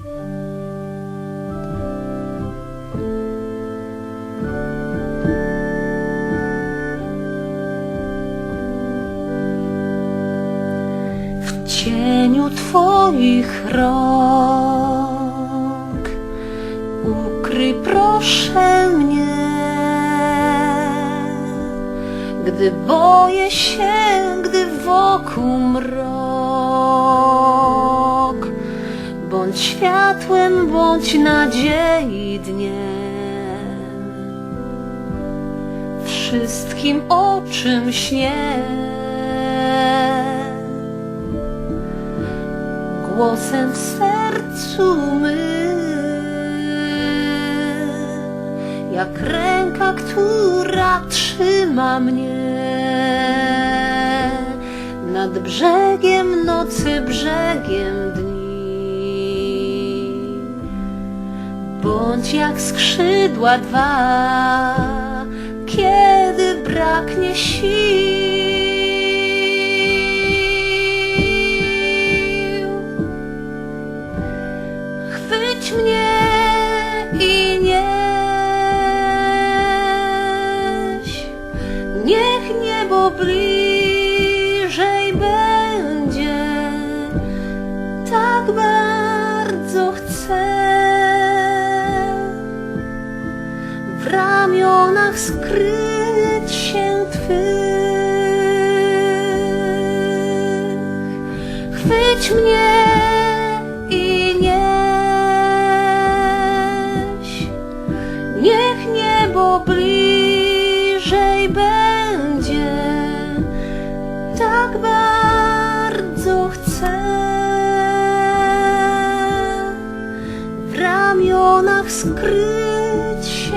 W cieniu Twoich rąk ukryj proszę mnie, gdy boję się, gdy wokół mrok. Światłem, bądź nadziei dniem, wszystkim o czym śnię. głosem w sercu my, jak ręka, która trzyma mnie. Nad brzegiem nocy, brzegiem Bądź jak skrzydła dwa, kiedy braknie sił. Chwyć mnie i nieś. Niech niebo bliżej ramionach skryć się Twych. Chwyć mnie i nieś. Niech niebo bliżej będzie. Tak bardzo chcę w ramionach skryć